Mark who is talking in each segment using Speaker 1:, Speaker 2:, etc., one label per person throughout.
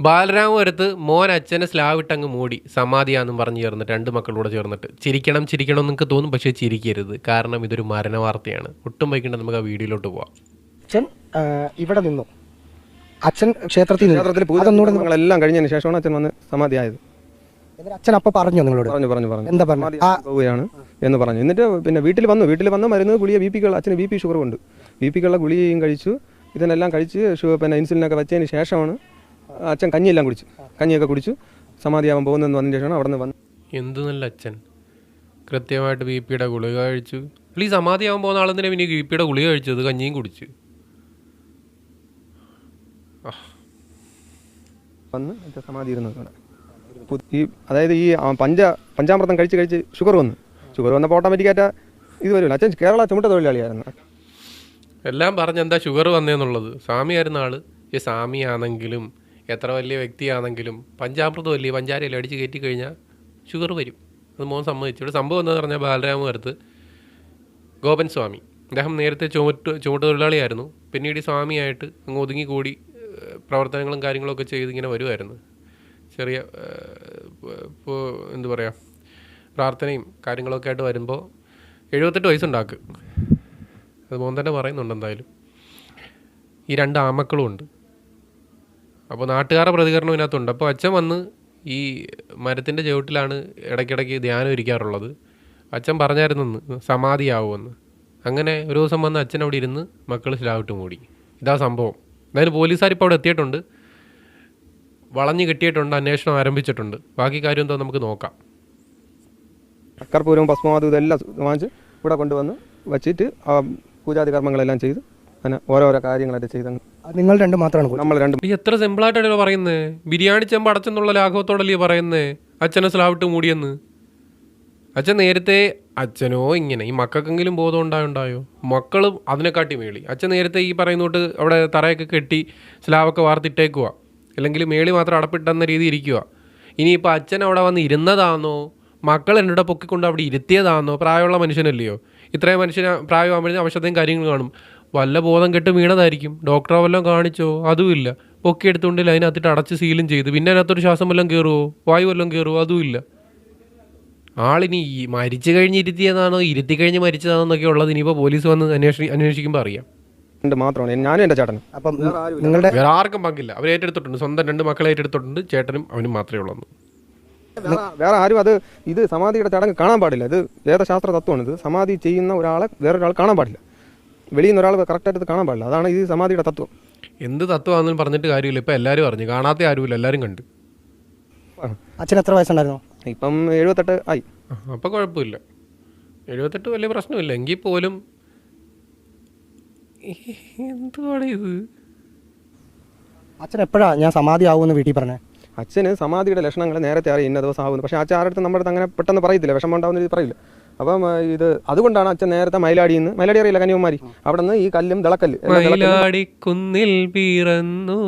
Speaker 1: ബാലരാമപുരത്ത് മോൻ അച്ഛനെ സ്ലാവ് ഇട്ടങ്ങ് മൂടി സമാധിയാന്നും പറഞ്ഞ് ചേർന്നിട്ട് രണ്ട് മക്കളൂടെ ചേർന്നിട്ട് ചിരിക്കണം ചിരിക്കണം എന്നൊക്കെ തോന്നും പക്ഷേ ചിരിക്കരുത്. കാരണം ഇതൊരു മരണ വാർത്തയാണ് ഒട്ടും വൈകിട്ട് നമുക്ക് ആ വീഡിയോയിലോട്ട് പോവാം.
Speaker 2: അച്ഛൻ ഇവിടെ നിന്നു. അച്ഛൻ ക്ഷേത്രത്തിൽ നിങ്ങൾ
Speaker 3: എല്ലാം കഴിഞ്ഞതിന് ശേഷമാണ് അച്ഛൻ വന്ന് സമാധിയായത്.
Speaker 2: എന്നിട്ട് അച്ഛൻ അപ്പൊ പറഞ്ഞു നിങ്ങളോട്?
Speaker 3: പറഞ്ഞു പറഞ്ഞു പറഞ്ഞു.
Speaker 2: എന്താ പറഞ്ഞു? ആ.
Speaker 3: പോവുകയാണ് എന്ന് പറഞ്ഞു. എന്നിട്ട് പിന്നെ വീട്ടിൽ വന്നു. വീട്ടിൽ വന്ന് മരുന്ന് ഗുളിയ ബി പിക്കുള്ള അച്ഛന് ബി പി ഷുഗർ ഉണ്ട്. ബി പിക്കുള്ള ഗുളികയും കഴിച്ചു. ഇതിനെല്ലാം കഴിച്ച് പിന്നെ ഇൻസുലിനൊക്കെ വെച്ചതിന് ശേഷമാണ് അച്ഛൻ കഞ്ഞിയെല്ലാം കുടിച്ചു. കഞ്ഞിയൊക്കെ കുടിച്ചു. സമാധിയാവാൻ പോകുന്നതെന്ന് വന്നതിന് ശേഷമാണ് അവിടെ നിന്ന് വന്ന്
Speaker 1: എന്ത് നല്ല അച്ഛൻ. കൃത്യമായിട്ട് ബി പിയുടെ ഗുളിക കഴിച്ചു. അല്ല ഈ സമാധിയാവാൻ പോകുന്ന ആളെന്തിനാ പിന്നെ ബി പിയുടെ ഗുളിക കഴിച്ചത്? കഞ്ഞിയും കുടിച്ചു.
Speaker 3: വന്ന് അച്ഛൻ സമാധി ഇരുന്നത് അവിടെ. പു- ഈ അതായത് ഈ പഞ്ച പഞ്ചാമൃതം കഴിച്ച് കഴിച്ച് ഷുഗർ വന്നു. ഷുഗർ വന്നപ്പോൾ ഓട്ടോമാറ്റിക്കായിട്ട് ഇത് വരുമല്ലോ. അച്ഛൻ കേരള ചുമട്ട തൊഴിലാളിയായിരുന്നു.
Speaker 1: എല്ലാം പറഞ്ഞ് എന്താ ഷുഗർ വന്നേന്നുള്ളത്? സ്വാമിയായിരുന്ന ആൾ. ഈ സ്വാമിയാണെങ്കിലും എത്ര വലിയ വ്യക്തിയാണെങ്കിലും പഞ്ചാമൃതം വലിയ പഞ്ചാരയിൽ അടിച്ച് കയറ്റി കഴിഞ്ഞാൽ ഷുഗർ വരും. അത് മോൻ സമ്മതിച്ചു. ഇവിടെ സംഭവം എന്താണെന്ന് പറഞ്ഞാൽ ബാലരാമപുരത്ത് ഗോപൻ സ്വാമി. അദ്ദേഹം നേരത്തെ ചുമട്ട് ചുമട്ട് തൊഴിലാളിയായിരുന്നു പിന്നീട് ഈ സ്വാമിയായിട്ട് അങ്ങ് ഒതുങ്ങിക്കൂടി പ്രവർത്തനങ്ങളും കാര്യങ്ങളൊക്കെ ചെയ്ത് ഇങ്ങനെ വരുമായിരുന്നു ചെറിയ ഇപ്പോൾ എന്തു പറയുക പ്രാർത്ഥനയും കാര്യങ്ങളൊക്കെ ആയിട്ട് വരുമ്പോൾ എഴുപത്തെട്ട് വയസ്സുണ്ടാക്കുക അത് മോൻ തന്നെ പറയുന്നുണ്ട് എന്തായാലും. ഈ രണ്ട് ആമക്കളും ഉണ്ട്. അപ്പോൾ നാട്ടുകാരുടെ പ്രതികരണം ഇതിനകത്തുണ്ട്. അപ്പോൾ അച്ഛൻ വന്ന് ഈ മരത്തിന്റെ ചുവട്ടിലാണ് ഇടയ്ക്കിടയ്ക്ക് ധ്യാനം ഇരിക്കാറുള്ളത്. അച്ഛൻ പറഞ്ഞായിരുന്നെന്ന് സമാധിയാവുമെന്ന്. അങ്ങനെ ഒരു ദിവസം വന്ന് അച്ഛൻ അവിടെ ഇരുന്ന് മക്കൾ സ്ലാവിട്ട് മൂടി. ഇതാ സംഭവം. എന്തായാലും പോലീസുകാർ ഇപ്പോൾ അവിടെ എത്തിയിട്ടുണ്ട്. വളഞ്ഞു കെട്ടിയിട്ടുണ്ട് അന്വേഷണം ആരംഭിച്ചിട്ടുണ്ട്. ബാക്കി കാര്യം എന്തോ നമുക്ക് നോക്കാം.
Speaker 3: അക്കർപൂരവും ഭസ്മാതും ഇതെല്ലാം വാങ്ങിച്ച് ഇവിടെ കൊണ്ടുവന്ന് വച്ചിട്ട് പൂജാതി കർമ്മങ്ങളെല്ലാം ചെയ്ത് അങ്ങനെ ഓരോരോ കാര്യങ്ങളൊക്കെ ചെയ്ത് അങ്ങ്
Speaker 2: നിങ്ങൾ രണ്ട് മാത്രമാണ്
Speaker 3: നമ്മൾ രണ്ട്
Speaker 1: ഈ എത്ര ആയിട്ടാണ് പറയുന്നത് ബിരിയാണി ചെമ്പ് അടച്ചെന്നുള്ള ലാഘവത്തോടല്ലേ പറയുന്നത് അച്ഛനെ സ്ലാവിട്ട് മൂടിയെന്ന്. അച്ഛൻ നേരത്തെ അച്ഛനോ ഇങ്ങനെ ഈ മക്കൾക്കെങ്കിലും ബോധം ഉണ്ടായുണ്ടായോ മക്കളും അതിനെക്കാട്ടി മേളി. അച്ഛൻ നേരത്തെ ഈ പറയുന്നോട്ട് അവിടെ തറയൊക്കെ കെട്ടി സ്ലാവൊക്കെ വാർത്തിട്ടേക്കുക അല്ലെങ്കിൽ മേളി മാത്രം അടപ്പിട്ടെന്ന രീതി ഇരിക്കുക ഇനിയിപ്പോൾ അച്ഛൻ അവിടെ വന്ന് ഇരുന്നതാണോ മക്കൾ എന്നോട് പൊക്കിക്കൊണ്ട് അവിടെ ഇരുത്തിയതാണോ പ്രായമുള്ള മനുഷ്യനല്ലയോ? ഇത്രയും മനുഷ്യന് പ്രായമാകുമ്പോഴേ അവശതയും കാര്യങ്ങൾ കാണും. വല്ല ബോധം കെട്ട് വീണതായിരിക്കും. ഡോക്ടറെ വല്ലതും കാണിച്ചോ? അതുമില്ല പൊക്കി എടുത്തുകൊണ്ട് അതിനകത്തിട്ട് അടച്ച് സീലും ചെയ്ത്. പിന്നെ അതിനകത്തൊരു ശ്വാസം വല്ലതും കയറുമോ വായു വല്ലതും കയറുമോ അതുമില്ല ആളിനി ഈ മരിച്ചു കഴിഞ്ഞ് ഇരുത്തിയതാണോ? ഇരുത്തി കഴിഞ്ഞ് മരിച്ചതാണോ എന്നൊക്കെ ഉള്ളത് ഇനിയിപ്പോൾ പോലീസ് വന്ന് അന്വേഷി അന്വേഷിക്കുമ്പോൾ അറിയാം.
Speaker 3: മാത്രമാണ്. ഞാനും എന്റെ ചേട്ടനും.
Speaker 2: അപ്പം നിങ്ങളുടെ
Speaker 1: വേറെ ആർക്കും പങ്കില്ല. അവർ ഏറ്റെടുത്തിട്ടുണ്ട്. സ്വന്തം രണ്ട് മക്കളെ ഏറ്റെടുത്തിട്ടുണ്ട്. ചേട്ടനും അവനും മാത്രമേ ഉള്ളൂ
Speaker 3: വേറെ വേറെ ആരും അത് ഇത് സമാധിയുടെ ചടങ്ങ് കാണാൻ പാടില്ല. ഇത് വേദശാസ്ത്ര തത്വമാണ് ഇത്. സമാധി ചെയ്യുന്ന ഒരാളെ വേറൊരാൾ കാണാൻ പാടില്ല. വെളിയിൽ നിന്ന് ഒരാൾ കറക്റ്റായിട്ട് കാണാൻ പാടില്ല. അതാണ് ഈ സമാധിയുടെ തത്വം.
Speaker 1: എന്ത് തത്വമാണെന്ന് പറഞ്ഞിട്ട് കാര്യമില്ല. ഇപ്പം എല്ലാവരും അറിഞ്ഞു. കാണാത്ത ആരുമില്ല. എല്ലാവരും കണ്ട്.
Speaker 2: അച്ഛൻ എത്ര വയസ്സുണ്ടായിരുന്നു?
Speaker 3: ഇപ്പം എഴുപത്തെട്ട് ആയി.
Speaker 1: അപ്പം കുഴപ്പമില്ല. എഴുപത്തെട്ട് വലിയ പ്രശ്നമില്ല. എങ്കിൽ പോലും എന്തുവാണ് ഇത്?
Speaker 2: അച്ഛൻ എപ്പോഴാ ഞാൻ സമാധി ആവുമെന്ന് വീട്ടിൽ പറഞ്ഞേ?
Speaker 3: അച്ഛന് സമാധിയുടെ ലക്ഷണങ്ങൾ നേരത്തെ അറിയാം. ഇന്ന ദിവസം ആവുന്നു പക്ഷേ അച്ഛൻ ആരുടെ അടുത്ത് നമ്മുടെ അടുത്ത് അങ്ങനെ പെട്ടെന്ന് പറയത്തില്ല. വിഷമം ഉണ്ടാവുന്ന രീതി പറയില്ല. അപ്പം ഇത് അതുകൊണ്ടാണ് അച്ഛൻ നേരത്തെ മയിലാടിയിൽ നിന്ന് മയിലാടി അറിയില്ല കന്യാകുമാരി? അവിടെ നിന്ന് ഈ കല്ലും തിളക്കല്ല്
Speaker 1: മയിലാടിക്കുന്നിൽ പിറന്നു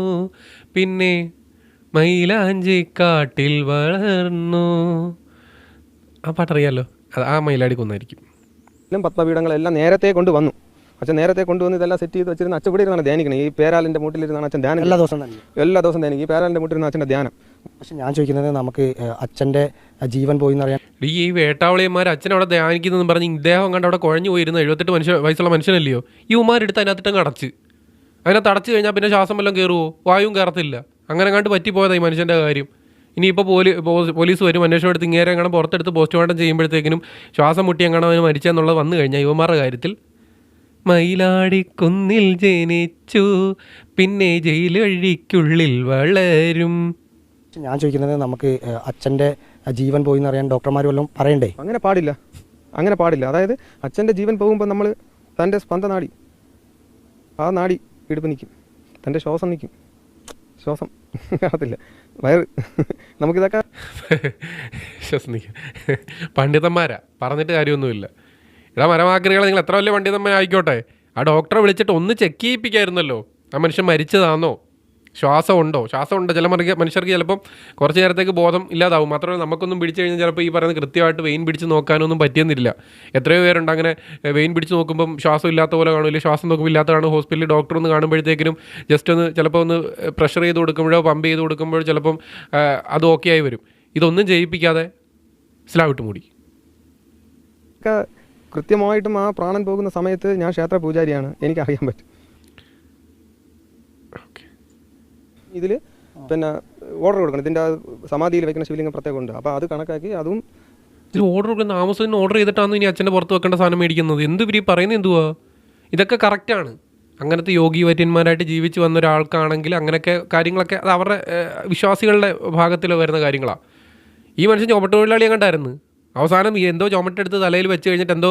Speaker 1: പിന്നെ മയിലാഞ്ചിക്കാട്ടിൽ വളർന്നു. ആ പാട്ടറിയാലോ? അത് ആ മയിലാടി കുന്നായിരിക്കും
Speaker 3: എല്ലാം പത്മപീഠങ്ങളെല്ലാം നേരത്തെ കൊണ്ട് വന്നു അച്ഛൻ നേരത്തെ കൊണ്ടുവന്ന് ഇതെല്ലാം സെറ്റ് ചെയ്ത് വെച്ചിരുന്ന അച്ഛൻ ഇവിടെ ഇരുന്നാണ് ധ്യാനിക്കണം ഈ പേരാലിന്റെ മൂട്ടിലിരുന്നാണ് അച്ഛൻ ധ്യാനം
Speaker 2: എല്ലാ ദിവസവും തന്നെ
Speaker 3: എല്ലാ ദിവസവും ധ്യാനിക്കും. ഈ പേരാലിന്റെ മൂട്ടിലിരുന്ന അച്ഛന്റെ ധ്യാനം.
Speaker 2: പക്ഷെ ഞാൻ ചോദിക്കുന്നത് നമുക്ക് അച്ഛന്റെ ജീവൻ പോയി എന്നറിയാൻ
Speaker 1: ഈ വേട്ടാവളിയന്മാർ അച്ഛൻ അവിടെ ധ്യാനിക്കുന്നതെന്ന് പറഞ്ഞ് ഇദ്ദേഹം കണ്ട് അവിടെ കുഴഞ്ഞു പോയിരുന്ന. എഴുപത്തെട്ട് മനുഷ്യ വയസ്സുള്ള മനുഷ്യനല്ലയോ? ഈ ഉമാരെടുത്ത് അതിനകത്തിട്ടങ്ങ് അടച്ച്. അതിനകത്ത് തടച്ചു കഴിഞ്ഞാൽ പിന്നെ ശ്വാസം വല്ലതും കയറുമോ വായും കയറത്തില്ല അങ്ങനെ കണ്ട് പറ്റിപ്പോയതാ ഈ മനുഷ്യന്റെ കാര്യം. ഇനിയിപ്പോൾ പോലീ പോലീസ് വരും അന്വേഷണം എടുത്ത് ഇങ്ങേരെ എങ്ങനെ പുറത്തെടുത്ത് പോസ്റ്റ്മോർട്ടം ചെയ്യുമ്പോഴത്തേക്കിനും ശ്വാസം മുട്ടി എങ്ങനെ അവന് മരിച്ചെന്നുള്ളത് വന്നു കഴിഞ്ഞാൽ യുവമാരുടെ കാര്യത്തിൽ. മയിലാടിക്കുന്നിൽ ജനിച്ചു പിന്നെ ജയിലഴിക്കുള്ളിൽ വളരും.
Speaker 2: ഞാൻ ചോദിക്കുന്നത് നമുക്ക് അച്ഛന്റെ ജീവൻ പോയി എന്ന് അറിയാൻ ഡോക്ടർമാർ വല്ലതും പറയണ്ടേ?
Speaker 3: അങ്ങനെ പാടില്ല. അങ്ങനെ പാടില്ല. അതായത് അച്ഛന്റെ ജീവൻ പോകുമ്പോൾ നമ്മൾ തന്റെ സ്പന്ദ നാടി ആ നാടി ഇടുപ്പ് നിൽക്കും തന്റെ ശ്വാസം നിൽക്കും ശ്വാസം കാണത്തില്ല വയറ് നമുക്കിതൊക്കെ
Speaker 1: ശ്വാസം നിൽക്കും. പണ്ഡിതന്മാരാ. പറഞ്ഞിട്ട് കാര്യമൊന്നുമില്ല. എടാ മരമാക്രികളെ നിങ്ങൾ എത്ര വലിയ പണ്ഡിതന്മാരായിക്കോട്ടെ? ആ ഡോക്ടറെ വിളിച്ചിട്ട് ഒന്ന് ചെക്ക് ചെയ്യിപ്പിക്കായിരുന്നല്ലോ. ആ മനുഷ്യൻ മരിച്ചതാണോ ശ്വാസം ഉണ്ടോ ശ്വാസം ഉണ്ടോ ചില മറിക മനുഷ്യർക്ക് ചിലപ്പം കുറച്ച് നേരത്തേക്ക് ബോധം ഇല്ലാതാവും. മാത്രമല്ല നമുക്കൊന്നും പിടിച്ചു കഴിഞ്ഞാൽ ചിലപ്പോൾ ഈ പറയുന്ന കൃത്യമായിട്ട് വെയിൻ പിടിച്ച് നോക്കാനൊന്നും പറ്റിയെന്നില്ല. എത്രയോ പേരുണ്ട് അങ്ങനെ വെയിൻ പിടിച്ച് നോക്കുമ്പം ശ്വാസം ഇല്ലാത്ത പോലെ കാണും. ഇല്ലെങ്കിൽ ശ്വാസം നോക്കുമ്പോൾ ഇല്ലാത്തതാണ് ഹോസ്പിറ്റലിൽ ഡോക്ടർ ഒന്ന് കാണുമ്പോഴത്തേക്കിനും ജസ്റ്റ് ഒന്ന് ചിലപ്പോൾ ഒന്ന് പ്രഷർ ചെയ്ത് കൊടുക്കുമ്പോഴോ പമ്പ് ചെയ്ത് കൊടുക്കുമ്പോഴോ ചിലപ്പം അത് ഓക്കെ ആയി വരും. ഇതൊന്നും ചെയ്യിപ്പിക്കാതെ സ്ലാവിട്ട് മൂടി.
Speaker 3: കൃത്യമായിട്ടും ആ പ്രാണൻ പോകുന്ന സമയത്ത് ഞാൻ ക്ഷേത്ര പൂജാരിയാണ് എനിക്കറിയാൻ പറ്റും. ഇതിൽ പിന്നെ ഓർഡർ കൊടുക്കണം. ഇതിന്റെ സമാധിയിൽ വെക്കുന്ന ശിവലിംഗം പ്രത്യേകം ഉണ്ട് അപ്പോൾ അത് കണക്കാക്കി അതും
Speaker 1: ഇതിൽ ഓർഡർ കൊടുക്കുന്ന ആമസോണിന് ഓർഡർ ചെയ്തിട്ടാണ് ഇനി അച്ഛന്റെ പുറത്ത് വെക്കേണ്ട സാധനം മേടിക്കുന്നത്. എന്ത് ഇവർ പറയുന്നത് എന്തുവാ? ഇതൊക്കെ കറക്റ്റാണ് അങ്ങനത്തെ യോഗി വര്യന്മാരായിട്ട് ജീവിച്ച് വന്ന ഒരാൾക്കാണെങ്കിൽ അങ്ങനെയൊക്കെ കാര്യങ്ങളൊക്കെ അത് അവരുടെ വിശ്വാസികളുടെ ഭാഗത്തിൽ വരുന്ന കാര്യങ്ങളാണ് ഈ മനുഷ്യൻ ചുമട്ടുതൊഴിലാളി കണ്ടായിരുന്നു. അവസാനം ഈ എന്തോ ചുമട്ടെടുത്ത് തലയിൽ വെച്ച് കഴിഞ്ഞിട്ട് എന്തോ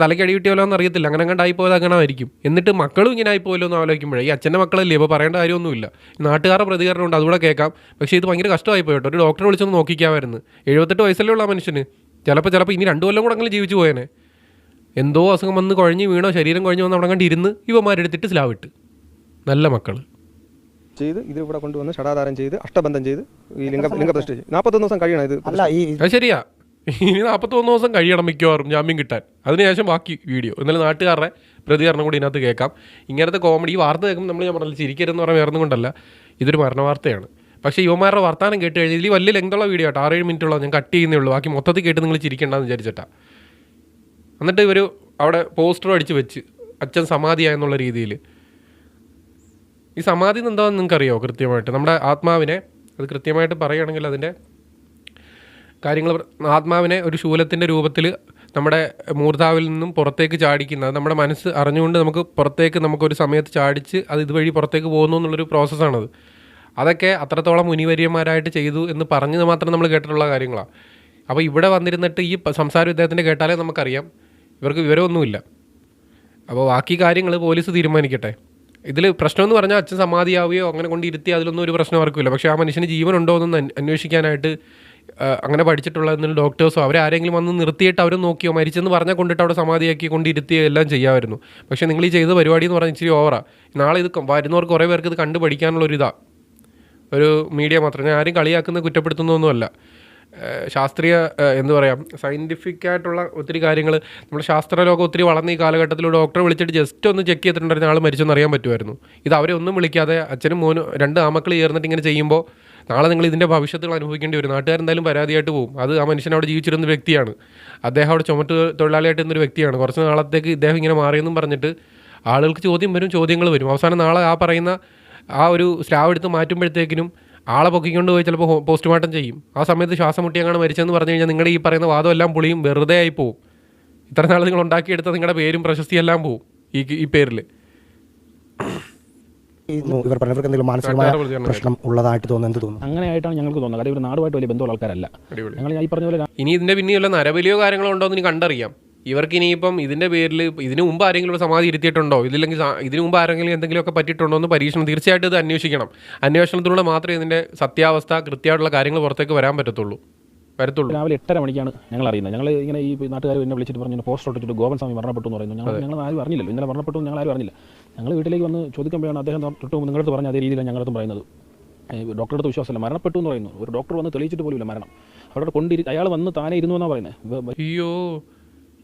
Speaker 1: തലയ്ക്ക് അടി കിട്ടിയല്ലോ എന്ന് അറിയത്തില്ല. അങ്ങനെ കണ്ടായി പോയത് അങ്ങനെ ആയിരിക്കും. എന്നിട്ട് മക്കളും ഇങ്ങനെ ആയി പോയല്ലോ എന്ന് ആലോചിക്കുമ്പോഴേ ഈ അച്ഛന്റെ മക്കളല്ലേ? ഇപ്പോൾ പറയേണ്ട കാര്യമൊന്നുമില്ല. നാട്ടുകാരുടെ പ്രതികരണമുണ്ട് അതുകൂടെ കേൾക്കാം. പക്ഷേ ഇത് ഭയങ്കര കഷ്ടമായി പോയിട്ടോ ഒരു ഡോക്ടറെ വിളിച്ചൊന്ന് നോക്കിക്കാമായിരുന്നു എഴുപത്തെട്ട് വയസ്സല്ലേ ഉള്ള മനുഷ്യന്. ചിലപ്പോൾ ചിലപ്പോൾ ഇനി രണ്ടു കൊല്ലം കൂടെ അങ്ങനെ ജീവിച്ചു പോയേനെ. എന്തോ അസുഖം വന്ന് കുഴഞ്ഞ് വീണോ ശരീരം കുഴഞ്ഞ് വന്ന് അവിടെ കണ്ട് ഇരുന്ന് ഇവന്മാരെടുത്തിട്ട് സ്ലാവിട്ട് നല്ല മക്കൾ
Speaker 3: ചെയ്ത് ഇത് ഇവിടെ കൊണ്ടുവന്ന് ഷടാധാരം ചെയ്ത് അഷ്ടബന്ധം ചെയ്ത് ഈ ലിംഗ ലിംഗപ്രതിഷ്ഠ ചെയ്ത്. നാൽപ്പത്തൊന്ന് ദിവസം കഴിയണം ഇത്.
Speaker 2: അല്ല ഈ
Speaker 1: ശരിയാ. ഇനി നാൽപ്പത്തൊന്ന് ദിവസം കഴിയണം മിക്കവാറും ജാമ്യം കിട്ടാൻ. അതിനുശേഷം ബാക്കി വീഡിയോ. എന്നാലും നാട്ടുകാരുടെ പ്രതികരണം കൂടി ഇതിനകത്ത് കേൾക്കാം. ഇങ്ങനത്തെ കോമഡി ഈ വാർത്ത കേൾക്കുമ്പോൾ നമ്മൾ ഞാൻ പറഞ്ഞില്ല ചിരിക്കരുതെന്ന് പറഞ്ഞാൽ വേറെ കൊണ്ടല്ല. ഇതൊരു മരണ വാർത്തയാണ് പക്ഷേ യുവമാരുടെ വർത്താനം കേട്ട് കഴിഞ്ഞാൽ ഇതിൽ വലിയ ലെങ്തുള്ള വീഡിയോ ആട്ടോ. ആറേഴ് മിനിറ്റ് ഉള്ളത് ഞാൻ കട്ട് ചെയ്യുന്നേ ഉള്ളൂ. ബാക്കി മൊത്തത്തിൽ കേട്ട് നിങ്ങൾ ചിരിക്കേണ്ടെന്ന് വിചാരിച്ചിട്ടാ. എന്നിട്ട് ഇവർ അവിടെ പോസ്റ്റർ അടിച്ച് വെച്ച് അച്ഛൻ സമാധിയായെന്നുള്ള രീതിയിൽ ഈ സമാധി എന്താണെന്ന് നിങ്ങൾക്കറിയോ കൃത്യമായിട്ട്? നമ്മുടെ ആത്മാവിനെ അത് കൃത്യമായിട്ട് പറയുകയാണെങ്കിൽ അതിന്റെ കാര്യങ്ങൾ ആത്മാവിനെ ഒരു ശൂലത്തിന്റെ രൂപത്തിൽ നമ്മുടെ മൂർധാവിൽ നിന്നും പുറത്തേക്ക് ചാടിക്കുന്നത്. നമ്മുടെ മനസ്സ് അറിഞ്ഞുകൊണ്ട് നമുക്ക് പുറത്തേക്ക് നമുക്കൊരു സമയത്ത് ചാടിച്ച് അത് ഇതുവഴി പുറത്തേക്ക് പോകുന്നു എന്നുള്ളൊരു പ്രോസസ്സാണത്. അതൊക്കെ അത്രത്തോളം മുനിവര്യന്മാരായിട്ട് ചെയ്തു എന്ന് പറഞ്ഞത് മാത്രം നമ്മൾ കേട്ടിട്ടുള്ള കാര്യങ്ങളാണ്. അപ്പോൾ ഇവിടെ വന്നിരുന്നിട്ട് ഈ സംസാര ഇദ്ദേഹത്തിന്റെ കേട്ടാലേ നമുക്കറിയാം. ഇവർക്ക് വിവരമൊന്നുമില്ല. അപ്പോൾ ബാക്കി കാര്യങ്ങൾ പോലീസ് തീരുമാനിക്കട്ടെ. ഇതിൽ പ്രശ്നമെന്ന് പറഞ്ഞാൽ അച്ഛൻ സമാധിയാവുകയോ അങ്ങനെ കൊണ്ടിരുത്തി അതിലൊന്നും ഒരു പ്രശ്നം അവർക്കില്ല പക്ഷേ ആ മനുഷ്യന് ജീവനുണ്ടോ എന്നൊന്ന് അന്വ- അന്വേഷിക്കാനായിട്ട് അങ്ങനെ പഠിച്ചിട്ടുള്ള എന്തെങ്കിലും ഡോക്ടേഴ്സോ അവരെ ആരെങ്കിലും വന്ന് നിർത്തിയിട്ട് അവർ നോക്കിയോ? മരിച്ചെന്ന് പറഞ്ഞാൽ കൊണ്ടിട്ട് അവിടെ സമാധിയാക്കി കൊണ്ടിരുത്തിയോ? എല്ലാം ചെയ്യാമായിരുന്നു. പക്ഷേ നിങ്ങൾ ഈ ചെയ്ത പരിപാടി എന്ന് പറഞ്ഞാൽ ഇച്ചിരി ഓവറാണ് നാളെ ഇത് വരുന്നവർക്ക് കുറേ പേർക്ക് ഇത് കണ്ടു പഠിക്കാനുള്ള ഒരു മീഡിയ മാത്രം. ഞാൻ ആരും കളിയാക്കുന്ന കുറ്റപ്പെടുത്തുന്നൊന്നുമല്ല ശാസ്ത്രീയ എന്ന് പറയാം സയന്റിഫിക് ആയിട്ടുള്ള ഒത്തിരി കാര്യങ്ങൾ നമ്മൾ ശാസ്ത്രലോകം ഒത്തിരി വളർന്ന ഈ കാലഘട്ടത്തിൽ ഡോക്ടറെ വിളിച്ചിട്ട് ജസ്റ്റ് ഒന്ന് ചെക്ക് ചെയ്തിട്ടുണ്ടായിരുന്ന ആൾ മരിച്ചെന്ന് അറിയാൻ പറ്റുമായിരുന്നു. ഇത് അവരെ ഒന്നും വിളിക്കാതെ അച്ഛനും മോനും രണ്ട് ആമക്കൾ ചേർന്നിട്ട് ഇങ്ങനെ ചെയ്യുമ്പോൾ നാളെ നിങ്ങൾ ഇതിന്റെ ഭവിഷ്യത്തുകൾ അനുഭവിക്കേണ്ടി വരും. നാട്ടുകാരെന്തായാലും പരാതിയായിട്ട് പോകും. അത് ആ മനുഷ്യൻ അവിടെ ജീവിച്ചിരുന്ന വ്യക്തിയാണ്. അദ്ദേഹം അവിടെ ചുമട്ട് തൊഴിലാളിയായിട്ട് ഇന്നൊരു വ്യക്തിയാണ്. കുറച്ച് നാളത്തേക്ക് ഇദ്ദേഹം ഇങ്ങനെ മാറിയെന്നും പറഞ്ഞിട്ട് ആളുകൾക്ക് ചോദ്യം വരും ചോദ്യങ്ങൾ വരും. അവസാനം നാളെ ആ പറയുന്ന ആ ഒരു സ്ലാവ് എടുത്ത് മാറ്റുമ്പോഴത്തേക്കിനും ആളെ പൊക്കിക്കൊണ്ട് പോയി ചിലപ്പോൾ പോസ്റ്റ്മോർട്ടം ചെയ്യും. ആ സമയത്ത് ശ്വാസം മുട്ടിയങ്ങാണ് മരിച്ചെന്ന് പറഞ്ഞു കഴിഞ്ഞാൽ നിങ്ങളുടെ ഈ പറയുന്ന വാദം എല്ലാം പുളിയും വെറുതെ ആയി പോവും. ഇത്ര നാൾ നിങ്ങൾ ഉണ്ടാക്കിയെടുത്ത നിങ്ങളുടെ പേരും പ്രശസ്തിയെല്ലാം പോവും ഈ ഈ പേരിൽ.
Speaker 2: ഇവർ പറഞ്ഞവർക്ക് എന്തെങ്കിലും മാനസികമായ പ്രശ്നം ഉള്ളതായിട്ട് തോന്നുന്നു. എന്ത് തോന്നുന്നു?
Speaker 4: അങ്ങനെയായിട്ടാണ് ഞങ്ങൾക്ക് തോന്നുന്നത്. കാര്യം ഇവർ നാടുമായിട്ട് വലിയ ബന്ധമുള്ള ആൾക്കാരല്ല. ഞങ്ങൾ ഈ പറഞ്ഞ പോലെ
Speaker 1: ഇനി ഇതിന്റെ പിന്നെയുള്ള നരബലിയോ കാര്യങ്ങളോ ഉണ്ടോ എന്ന് ഇനി കണ്ടറിയാം. ഇവർക്ക് ഇനിയിപ്പം ഇതിന്റെ പേരിൽ ഇതിനു മുമ്പ് ആരെങ്കിലും ഒരു സമാധി ഇരുത്തിയിട്ടുണ്ടോ? ഇതില്ലെങ്കിൽ ഇതിനു മുമ്പ് ആരെങ്കിലും എന്തെങ്കിലുമൊക്കെ പറ്റിയിട്ടുണ്ടോ എന്ന് പരീക്ഷണം തീർച്ചയായിട്ടും ഇത് അന്വേഷിക്കണം. അന്വേഷണത്തിലൂടെ മാത്രമേ ഇതിന്റെ സത്യാവസ്ഥ കൃത്യമായിട്ടുള്ള കാര്യങ്ങൾ പുറത്തേക്ക് വരാൻ പറ്റത്തുള്ളൂ. വരത്തുള്ളൂ.
Speaker 4: രാവിലെ എട്ടര മണിക്കാണ് ഞങ്ങൾ അറിയുന്നത്. ഞങ്ങൾ ഇങ്ങനെ ഈ നാട്ടുകാർ എന്നെ വിളിച്ചിട്ട് പറഞ്ഞു പോസ്റ്റർ ഒട്ടിച്ചിട്ട് ഗോപൻ സ്വാമി മരണപ്പെട്ടു എന്ന് പറയുന്നു. ഞങ്ങൾ ഞങ്ങൾ ആരും അറിഞ്ഞില്ലല്ലോ. ഇന്നലെ മരണപ്പെട്ടു എന്ന് ഞങ്ങൾ ആരും അറിഞ്ഞില്ല. ഞങ്ങൾ വീട്ടിലേക്ക് വന്ന് ചോദിക്കുമ്പോഴാണ് അദ്ദേഹം തൊട്ട് നിങ്ങളടുത്ത് പറഞ്ഞ അതേ രീതിയിലാണ് ഞങ്ങളടുത്ത് പറയുന്നത്. ഡോക്ടറുടെ അടുത്ത് വിശ്വാസമല്ല. മരണപ്പെട്ടു എന്ന് പറയുന്നു. ഒരു ഡോക്ടർ വന്ന് തെളിയിച്ചിട്ട് പോലുമില്ല മരണം. അവിടെ കൊണ്ടിരി അയാൾ വന്ന് താനേ ഇരുന്നു എന്നാണ് പറയുന്നത്
Speaker 1: അയ്യോ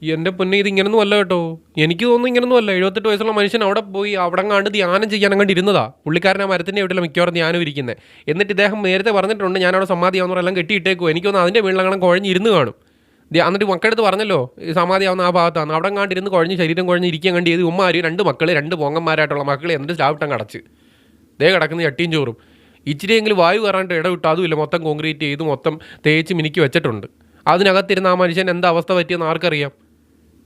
Speaker 1: എന്റെ പൊന്നെ ഇത് ഇങ്ങനൊന്നും അല്ല കേട്ടോ. എനിക്ക് തോന്നുന്നു ഇങ്ങനൊന്നും അല്ല. എഴുപത്തെട്ട് വയസ്സുള്ള മനുഷ്യൻ അവിടെ പോയി അവിടെ കണ്ട് ധ്യാനം ചെയ്യാൻ അങ്ങോട്ട് ഇരുന്നതാ. പുള്ളിക്കാരൻ ആ മരത്തിന്റെ വീട്ടിലെ മിക്കവാറും ധ്യാനം ഇരിക്കുന്നത് എന്നിട്ട് ഇദ്ദേഹം നേരത്തെ പറഞ്ഞിട്ടുണ്ട് ഞാൻ അവിടെ സമാധിയാവുന്ന എല്ലാം കെട്ടിയിട്ടേക്കോ എനിക്ക് അതിന്റെ വീട്ടിലങ്ങനെ കുഴഞ്ഞിരുന്ന് കാണും. എന്നിട്ട് മക്കളെടുത്ത് പറഞ്ഞല്ലോ സമാധിയാവുന്ന ആ ഭാഗത്താണ്. അവിടെ കണ്ടിരുന്ന് കുഴഞ്ഞ് ശരീരം കുഴഞ്ഞ് ഇരിക്കാൻ കണ്ടി ഇത് ഉമ്മാര് രണ്ട് മക്കൾ രണ്ട് പൊങ്ങന്മാരായിട്ടുള്ള മക്കൾ എന്നിട്ട് സ്റ്റാവിട്ടം കടച്ച് ദേ കിടക്കുന്ന ചട്ടിയും ചോറും. ഇച്ചിരിയെങ്കിലും വായു കയറാണ്ട് ഇടവിട്ട് അതുമില്ല. മൊത്തം കോൺക്രീറ്റ് ചെയ്ത് മൊത്തം തേച്ച് മിനുക്കി വെച്ചിട്ടുണ്ട്. അതിനകത്തിരുന്ന ആ മനുഷ്യൻ എന്താ അവസ്ഥ പറ്റിയെന്ന് ആർക്കറിയാം?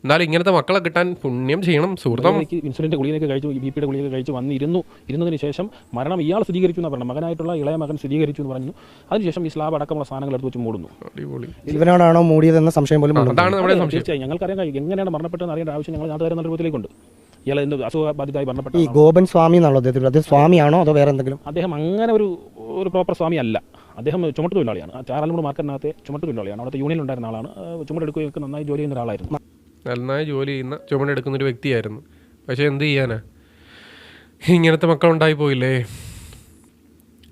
Speaker 1: എന്നാലും ഇങ്ങനത്തെ മക്കളെ കിട്ടാൻ പുണ്യം ചെയ്യണം സുഹൃത്തം.
Speaker 4: എനിക്ക് ഇൻസുലിന്റെ ഗുളികയൊക്കെ കഴിച്ചു ബി പിയുടെ ഗുളികയൊക്കെ കഴിച്ച് വന്നിരുന്നു. ഇരുന്നതിന് ശേഷം മരണം ഇയാൾ സ്ഥിരീകരിച്ചു എന്ന് പറഞ്ഞു മകനായിട്ടുള്ള ഇളയ മകൻ സ്ഥിരീകരിച്ചു എന്ന് പറഞ്ഞു. അതിനുശേഷം ഈ സ്ലാബ് അടക്കമുള്ള സാധനങ്ങൾ എടുത്ത് വെച്ച് മൂടുന്നു.
Speaker 2: ഇവനോടാണോ മൂടിയതെന്ന സംശയം പോലും ഉണ്ട്.
Speaker 1: അതാണ് നമ്മുടെ സംശയം.
Speaker 4: ഞങ്ങൾക്കറിയാം ഞങ്ങൾക്കറിയാൻ കഴിയും എങ്ങനെയാണ് മരണപ്പെട്ടതെന്ന് അറിയേണ്ട ആവശ്യം ഞങ്ങൾ നാട്ടുകാരെ രൂപത്തിലേക്കുണ്ട്. ഇയാൾ എന്ത് അസുഖബാധിതമായി
Speaker 2: ഈ ഗോപൻ സ്വാമി എന്നുള്ളത് അദ്ദേഹത്തിൽ അദ്ദേഹം സ്വാമിയാണോ അതോ വേറെ എന്തെങ്കിലും?
Speaker 4: അദ്ദേഹം അങ്ങനെ ഒരു ഒരു പ്രോപ്പർ സ്വാമി അല്ല. അദ്ദേഹം ചുമട്ട് തൊഴിലാളിയാണ്. ആ ചാറാലമൂട് മാർക്കറ്റിനകത്തെ ചുമട്ട് തൊഴിലാളിയാണ്. അവിടുത്തെ യൂണിയൻ ഉണ്ടായിരുന്ന ആളാണ്. ചുമട്ടെടുക്കുകയൊക്കെ നന്നായി ജോലി ചെയ്യുന്ന ഒരാളായിരുന്നു.
Speaker 1: നന്നായി ജോലി ചെയ്യുന്ന ചുമടെടുക്കുന്ന ഒരു വ്യക്തിയായിരുന്നു. പക്ഷേ എന്ത് ചെയ്യാനാ? ഇങ്ങനത്തെ മക്കളുണ്ടായി പോയില്ലേ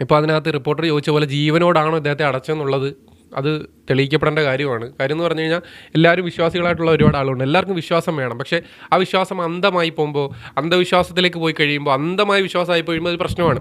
Speaker 1: ഇപ്പോൾ അതിനകത്ത് റിപ്പോർട്ടർ ചോദിച്ച പോലെ ജീവനോടാണോ ഇദ്ദേഹത്തെ അടച്ചെന്നുള്ളത് അത് തെളിയിക്കപ്പെടേണ്ട കാര്യമാണ്. കാര്യം എന്ന് പറഞ്ഞു കഴിഞ്ഞാൽ എല്ലാവരും വിശ്വാസികളായിട്ടുള്ള ഒരുപാട് ആളുകളുണ്ട് എല്ലാവർക്കും വിശ്വാസം വേണം. പക്ഷേ ആ വിശ്വാസം അന്ധമായി പോകുമ്പോൾ അന്ധവിശ്വാസത്തിലേക്ക് പോയി കഴിയുമ്പോൾ അന്ധമായ വിശ്വാസമായി കഴിയുമ്പോൾ അത് പ്രശ്നമാണ്.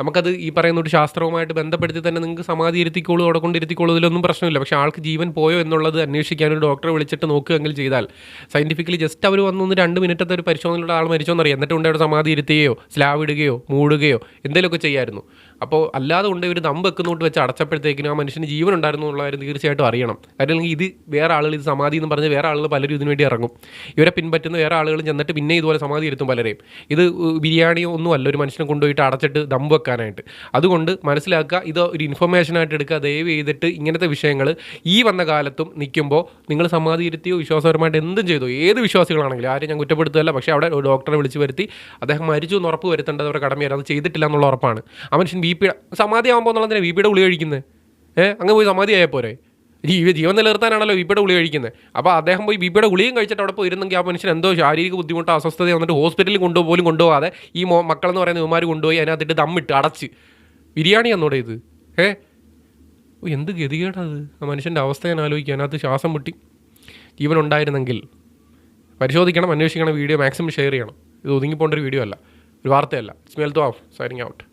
Speaker 1: നമുക്കത് ഈ പറയുന്ന ഒരു ശാസ്ത്രവുമായിട്ട് ബന്ധപ്പെടുത്തി തന്നെ നിങ്ങൾക്ക് സമാധി ഇരുത്തിക്കോളൂ അവിടെ ഇരുത്തിക്കോളൂ ഇതിലൊന്നും പ്രശ്നമില്ല. പക്ഷേ ആൾക്ക് ജീവൻ പോയോ എന്നുള്ളത് അന്വേഷിക്കാൻ ഒരു ഡോക്ടറെ വിളിച്ചിട്ട് നോക്കുകയെങ്കിൽ ചെയ്താൽ സയന്റിഫിക്കലി ജസ്റ്റ് അവർ വന്നൊന്ന് രണ്ട് മിനിറ്റത്തെ ഒരു പരിശോധനയിലൂടെ ആൾ മരിച്ചോന്നറിയാം. എന്നിട്ട് കൊണ്ട് അവിടെ സമാധി ഇരുത്തുകയോ സ്ലാബ് ഇടുകയോ മൂടുകയോ എന്തെങ്കിലുമൊക്കെ ചെയ്യായിരുന്നു. അപ്പോൾ അല്ലാതെ കൊണ്ട് ഒരു ദം വെക്കുന്നോട്ട് വെച്ച് അടച്ചപ്പോഴത്തേക്കിനും ആ മനുഷ്യന് ജീവൻ ഉണ്ടായിരുന്നു എന്നുള്ള കാര്യം തീർച്ചയായിട്ടും അറിയണം. കാര്യം ഇത് വേറെ ആളുകൾ ഇത് സമാധി എന്ന് പറഞ്ഞ് വേറെ ആളുകൾ പലരും ഇതിനു വേണ്ടി ഇറങ്ങും. ഇവരെ പിൻപറ്റുന്ന വേറെ ആളുകൾ ചെന്നിട്ട് പിന്നെ ഇതുപോലെ സമാധി ഇരുത്തും പലരെയും. ഇത് ബിരിയാണിയോ ഒന്നും അല്ല ഒരു മനുഷ്യനെ കൊണ്ടുപോയിട്ട് അടച്ചിട്ട് ദം വെക്കാനായിട്ട്. അതുകൊണ്ട് മനസ്സിലാക്കുക ഇത് ഒരു ഇൻഫർമേഷനായിട്ട് എടുക്കുക ദയവ് ചെയ്തിട്ട് ഇങ്ങനത്തെ വിഷയങ്ങൾ ഈ വന്ന കാലത്തും നിൽക്കുമ്പോൾ നിങ്ങൾ സമാധി ഇരുത്തിയോ വിശ്വാസപരമായിട്ട് എന്തും ചെയ്തോ ഏത് വിശ്വാസികളാണെങ്കിലും ആരും ഞാൻ കുറ്റപ്പെടുത്തുകയല്ല പക്ഷേ അവിടെ ഡോക്ടറെ വിളിച്ച് വരുത്തി അദ്ദേഹം മരിച്ചു എന്ന് ഉറപ്പ് വരുത്തേണ്ടത് അവരുടെ കടമയായിരുന്നു. അത് ചെയ്തിട്ടില്ല എന്നുള്ള ഉറപ്പാണ്. ആ മനുഷ്യൻ ബി പിയുടെ സമാധി ആകുമ്പോൾ എന്നുള്ളതിനെ ബി പിയുടെ ഗുളി കഴിക്കുന്നത് ഏഹ് അങ്ങ് പോയി സമാധി ആയാൽ പോരെ. ജീവ ജീവൻ നിലനിർത്താനാണല്ലോ ബി പിയുടെ ഗുളി കഴിക്കുന്നത് അപ്പോൾ അദ്ദേഹം പോയി ബി പിയുടെ കഴിച്ചിട്ട് അവിടെ പോയി ഇരുന്നെങ്കിൽ ആ മനുഷ്യൻ എന്തോ ശാരീരിക ബുദ്ധിമുട്ടോ അസ്വസ്ഥത വന്നിട്ട് ഹോസ്പിറ്റലിൽ കൊണ്ടുപോലും കൊണ്ടുപോകാതെ ഈ മോ മക്കളെന്ന് പറയുന്ന ഇവമാർ കൊണ്ടുപോയി അതിനകത്തിട്ട് ദമ്മിട്ട് അടച്ച്. ബിരിയാണി എന്നോടെ ഇത്. ഏ? ഓ എന്ത് ഗതികേടാത് ആ മനുഷ്യന്റെ അവസ്ഥ ഞാൻ ആലോചിക്കുക അതിനകത്ത് ശ്വാസം മുട്ടി. ജീവൻ ഉണ്ടായിരുന്നെങ്കിൽ പരിശോധിക്കണം അന്വേഷിക്കണം വീഡിയോ മാക്സിമം ഷെയർ ചെയ്യണം. ഇത് ഒതുങ്ങിപ്പോണ്ട ഒരു വീഡിയോ അല്ല. ഒരു വാർത്തയല്ല. Smell to off signing out